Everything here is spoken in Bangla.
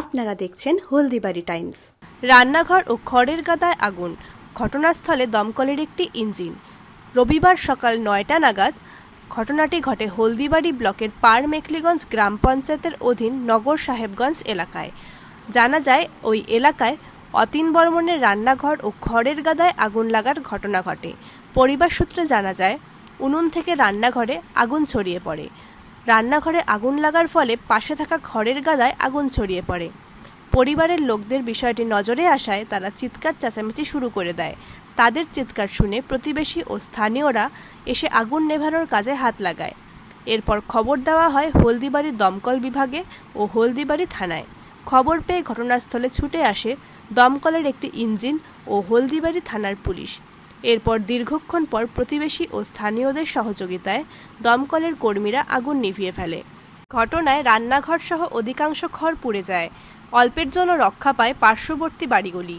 আপনারা দেখছেন হলদিবাড়ি টাইমস। রান্নাঘর ও খড়ের গাদায় আগুন, ঘটনাস্থলে দমকলের একটি ইঞ্জিন। রবিবার সকাল নয়টা নাগাদ ঘটনাটি ঘটে হলদিবাড়ি ব্লকের পার মেকলিগঞ্জ গ্রাম পঞ্চায়েতের অধীন নগর সাহেবগঞ্জ এলাকায়। জানা যায়, ওই এলাকায় অতীন বর্মনের রান্নাঘর ও খড়ের গাদায় আগুন লাগার ঘটনা ঘটে। পরিবার সূত্রে জানা যায় উনুন থেকে রান্নাঘরে আগুন ছড়িয়ে পড়ে। রান্নাঘরে আগুন লাগার ফলে পাশে থাকা খড়ের গাদায় আগুন ছড়িয়ে পড়ে। পরিবারের লোকদের বিষয়টি নজরে আসায় তারা চিৎকার চেঁচামেচি শুরু করে দেয়। তাদের চিৎকার শুনে প্রতিবেশী ও স্থানীয়রা এসে আগুন নেভানোর কাজে হাত লাগায়। এরপর খবর দেওয়া হয় হলদিবাড়ি দমকল বিভাগে ও হলদিবাড়ি থানায়। খবর পেয়ে ঘটনাস্থলে ছুটে আসে দমকলের একটি ইঞ্জিন ও হলদিবাড়ি থানার পুলিশ। এরপর দীর্ঘক্ষণ পর প্রতিবেশী ও স্থানীয়দের সহযোগিতায় দমকলের কর্মীরা আগুন নিভিয়ে ফেলে। ঘটনায় রান্নাঘর সহ অধিকাংশ খড় পুড়ে যায়। অল্পের জন্য রক্ষা পায় পার্শ্ববর্তী বাড়িগুলি।